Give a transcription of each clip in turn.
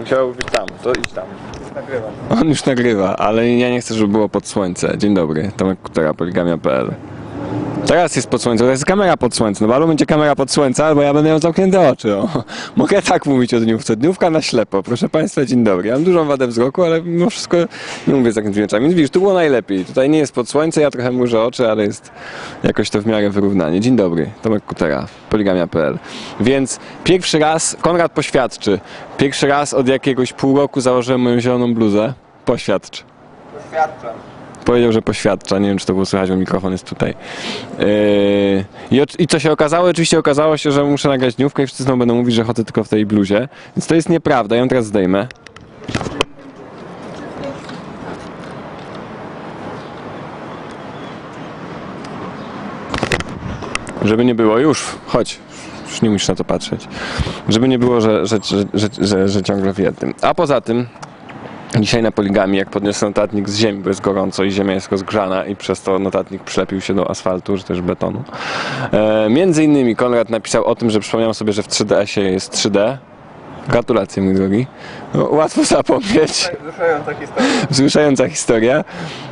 Być tam, to idź tam. Nagrywam. On już nagrywa, ale ja nie chcę, żeby było pod słońce. Dzień dobry, Tomek Kutera, poligamia.pl Teraz jest pod słońce, to jest kamera pod słońce, no bo albo będzie kamera pod słońce, albo ja będę miał zamknięte oczy, o. Mogę tak mówić o dniówce, dniówka na ślepo, proszę Państwa, dzień dobry. Ja mam dużą wadę wzroku, ale mimo wszystko nie mówię z zamkniętymi oczami. Więc widzisz, tu było najlepiej, tutaj nie jest pod słońce, ja trochę murzę oczy, ale jest jakoś to w miarę wyrównanie. Dzień dobry, Tomek Kutera, poligamia.pl Więc pierwszy raz, Konrad poświadczy, pierwszy raz od jakiegoś pół roku założyłem moją zieloną bluzę. Poświadcz. Poświadczam. Powiedział, że poświadcza. Nie wiem, czy to było słychać, bo mikrofon jest tutaj. Yy, i, co się okazało? Oczywiście okazało się, że muszę nagrać dniówkę i wszyscy znowu będą mówić, że chodzę tylko w tej bluzie. Więc to jest nieprawda. Ja ją teraz zdejmę. Żeby nie było, już, chodź. Już nie musisz na to patrzeć. Żeby nie było, że, że, że, że, że ciągle w jednym. A poza tym, Dzisiaj na poligami, jak podniosę notatnik z ziemi, bo jest gorąco i ziemia jest rozgrzana i przez to notatnik przylepił się do asfaltu, czy też betonu. E, między innymi Konrad napisał o tym, że przypomniał sobie, że w 3DS-ie jest 3D. Gratulacje, mój drogi. No, łatwo zapomnieć. Wzruszająca historia. Wzruszająca historia,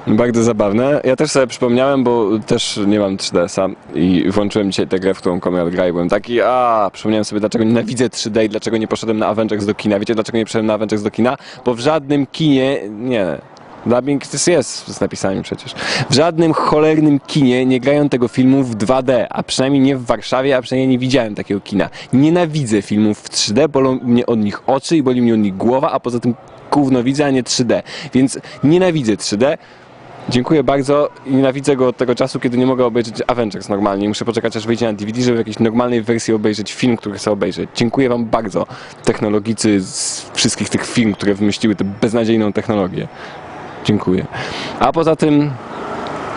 bardzo zabawne. Ja też sobie przypomniałem, bo też nie mam 3DS-a i włączyłem dzisiaj tę grę, w którą gra i byłem taki, a przypomniałem sobie, dlaczego nienawidzę 3D i dlaczego nie poszedłem na Avengers do kina. Wiecie, dlaczego nie poszedłem na Avengers do kina? Bo w żadnym kinie, nie, dubbing jest z napisami przecież. W żadnym cholernym kinie nie grają tego filmu w 2D, a przynajmniej nie w Warszawie, a przynajmniej nie widziałem takiego kina. Nienawidzę filmów w 3D, bolą mnie od nich oczy i boli mnie od nich głowa, a poza tym gówno widzę, a nie 3D. Więc nienawidzę 3D. Dziękuję bardzo nienawidzę go od tego czasu, kiedy nie mogę obejrzeć Avengers normalnie. Muszę poczekać, aż wyjdzie na DVD, żeby w jakiejś normalnej wersji obejrzeć film, który chcę obejrzeć. Dziękuję Wam bardzo, technologicy z wszystkich tych firm, które wymyśliły tę beznadziejną technologię. Dziękuję. A poza tym,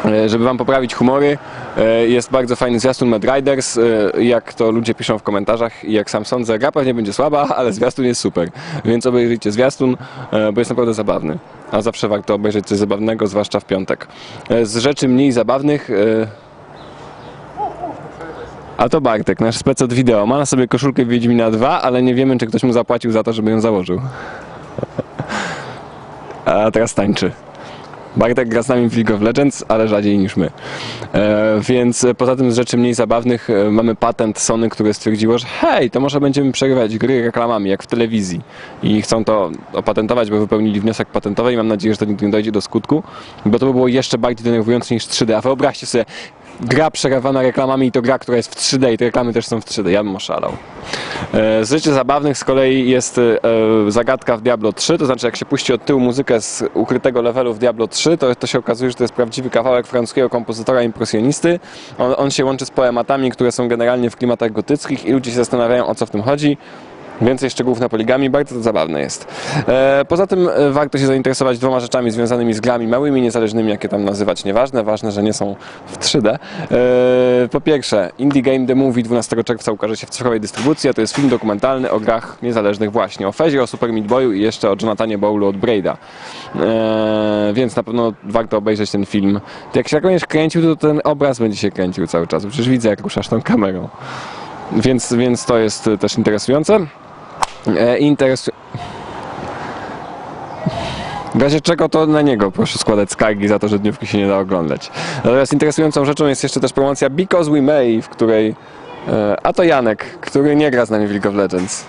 e, żeby Wam poprawić humory, e, jest bardzo fajny zwiastun Mad Riders. e, Jak to ludzie piszą w komentarzach i jak sam sądzę, gra pewnie będzie słaba, ale zwiastun jest super. Więc obejrzyjcie zwiastun, bo jest naprawdę zabawny. A zawsze warto obejrzeć coś zabawnego, zwłaszcza w piątek. Z rzeczy mniej zabawnych. A to Bartek, nasz spec od wideo. Ma na sobie koszulkę Wiedźmina 2, ale nie wiemy, czy ktoś mu zapłacił za to, żeby ją założył. A teraz tańczy. Bartek gra z nami w League of Legends, ale rzadziej niż my. E, więc e, poza tym z rzeczy mniej zabawnych e, mamy patent Sony, które stwierdziło, że hej, to może będziemy przerywać gry reklamami, jak w telewizji. I chcą to opatentować, bo wypełnili wniosek patentowy i mam nadzieję, że to nigdy nie dojdzie do skutku, bo to by było jeszcze bardziej denerwujące niż 3D. A wyobraźcie sobie, gra przerywana reklamami i to gra, która jest w 3D i te reklamy też są w 3D. Ja bym oszalał. E, Z rzeczy zabawnych z kolei jest e, zagadka w Diablo 3, to znaczy jak się puści od tyłu muzykę z ukrytego levelu w Diablo 3, to, to się okazuje, że to jest prawdziwy kawałek francuskiego kompozytora impresjonisty. On, on się łączy z poematami, które są generalnie w klimatach gotyckich i ludzie się zastanawiają o co w tym chodzi. Więcej szczegółów na poligami, bardzo to zabawne jest. E, poza tym e, warto się zainteresować dwoma rzeczami związanymi z grami małymi, niezależnymi, jakie tam nazywać, nieważne, ważne, że nie są w 3D. E, po pierwsze, Indie Game The Movie 12 czerwca ukaże się w cyfrowej dystrybucji, a to jest film dokumentalny o grach niezależnych właśnie, o Fezie, o Super Meat Boyu i jeszcze o Jonathanie Bowlu od Braida. E, więc na pewno warto obejrzeć ten film. Jak się tak kręcił, to ten obraz będzie się kręcił cały czas, przecież widzę, jak ruszasz tą kamerą. Więc, więc to jest e, też interesujące. E, interesu... W razie czego to na niego proszę składać skargi za to, że dniówki się nie da oglądać. Natomiast interesującą rzeczą jest jeszcze też promocja Because We May, w której... E, a to Janek, który nie gra z nami w League of Legends.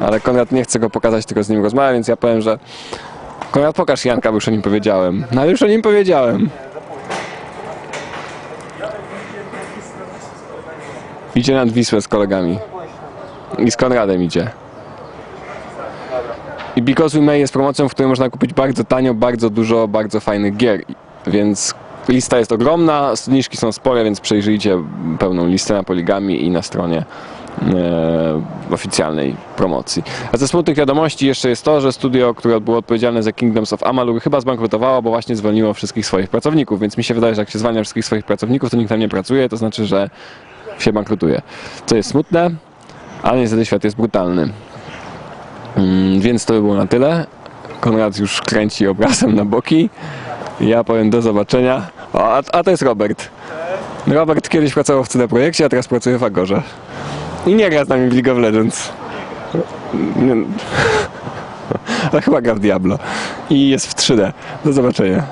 Ale Konrad nie chce go pokazać, tylko z nim rozmawia, więc ja powiem, że... Konrad, pokaż Janka, bo już o nim powiedziałem. No już o nim powiedziałem. Idzie nad Wisłę z kolegami. I z Konradem idzie. I Because We May jest promocją, w której można kupić bardzo tanio, bardzo dużo, bardzo fajnych gier. Więc lista jest ogromna, zniżki są spore, więc przejrzyjcie pełną listę na Poligami i na stronie e, oficjalnej promocji. A ze smutnych wiadomości jeszcze jest to, że studio, które było odpowiedzialne za Kingdoms of Amalur chyba zbankrutowało, bo właśnie zwolniło wszystkich swoich pracowników, więc mi się wydaje, że jak się zwalnia wszystkich swoich pracowników, to nikt tam nie pracuje, to znaczy, że się bankrutuje. To jest smutne, ale niestety świat jest brutalny. Mm, Więc to by było na tyle. Konrad już kręci obrazem na boki. Ja powiem do zobaczenia. O, a, a to jest Robert. Robert kiedyś pracował w CD Projekcie, a teraz pracuje w Agorze. I nie gra z nami w League of Legends. Nie- To chyba gra w Diablo. I jest w 3D. Do zobaczenia.